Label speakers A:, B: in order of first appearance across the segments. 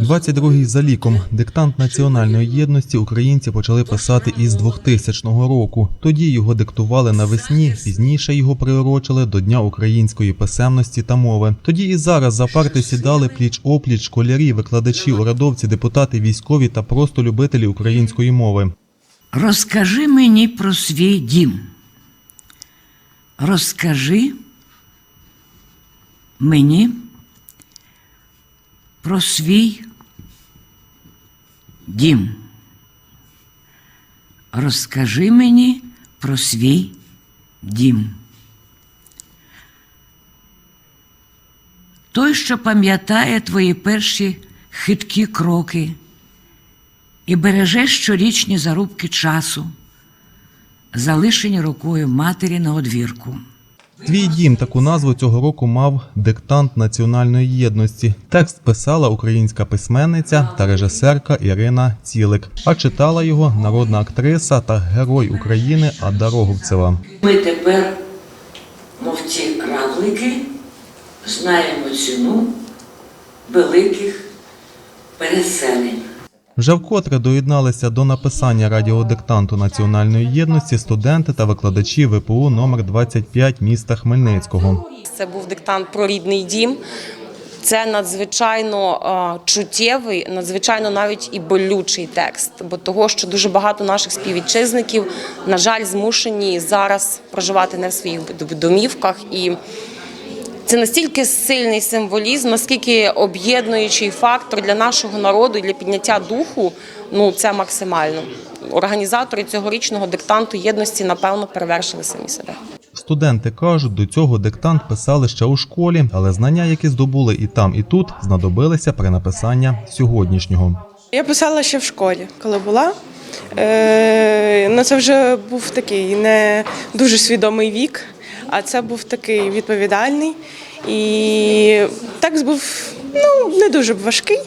A: 22-й за ліком диктант національної єдності українці почали писати із 2000 року. Тоді його диктували навесні, пізніше його приурочили до Дня української писемності та мови. Тоді і зараз за парти сідали пліч опліч школярі, викладачі, урядовці, депутати, військові та просто любителі української мови.
B: Розкажи мені про свій дім. Розкажи мені про свій дім. Розкажи мені про свій дім. Той, що пам'ятає твої перші хиткі кроки і береже щорічні зарубки часу, залишені рукою матері на одвірку.
A: Твій дім таку назву цього року мав диктант національної єдності. Текст писала українська письменниця та режисерка Ірина Цілик, а читала його народна актриса та герой України Ада Роговцева.
B: Ми тепер, мов ці равлики, знаємо ціну великих переселень.
A: Вже вкотре доєдналися до написання радіодиктанту національної єдності студенти та викладачі ВПУ номер 25 міста Хмельницького.
C: Це був диктант про рідний дім. Це надзвичайно е, чуттєвий, надзвичайно навіть і болючий текст, бо того, що дуже багато наших співвітчизників, на жаль, змушені зараз проживати не в своїх домівках. І це настільки сильний символізм, наскільки об'єднуючий фактор для нашого народу і для підняття духу. Ну це максимально. Організатори цьогорічного диктанту єдності напевно перевершили самі себе.
A: Студенти кажуть, до цього диктант писали ще у школі, але знання, які здобули і там, і тут, знадобилися при написанні сьогоднішнього.
D: Я писала ще в школі, коли була. Е, ну, це вже був такий не дуже свідомий вік, а це був такий відповідальний. І текст був ну, не дуже важкий,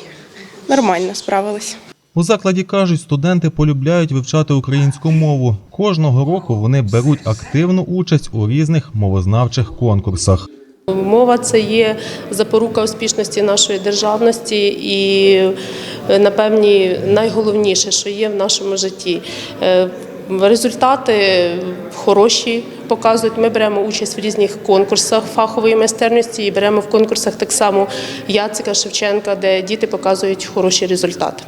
D: нормально справилась.
A: У закладі кажуть, студенти полюбляють вивчати українську мову. Кожного року вони беруть активну участь у різних мовознавчих конкурсах.
E: Мова це є запорука успішності нашої державності і, е, напевні, найголовніше, що є в нашому житті. Результати хороші показують. Ми беремо участь в різних конкурсах фахової майстерності і беремо в конкурсах так само Яцика Шевченка, де діти показують хороші результати.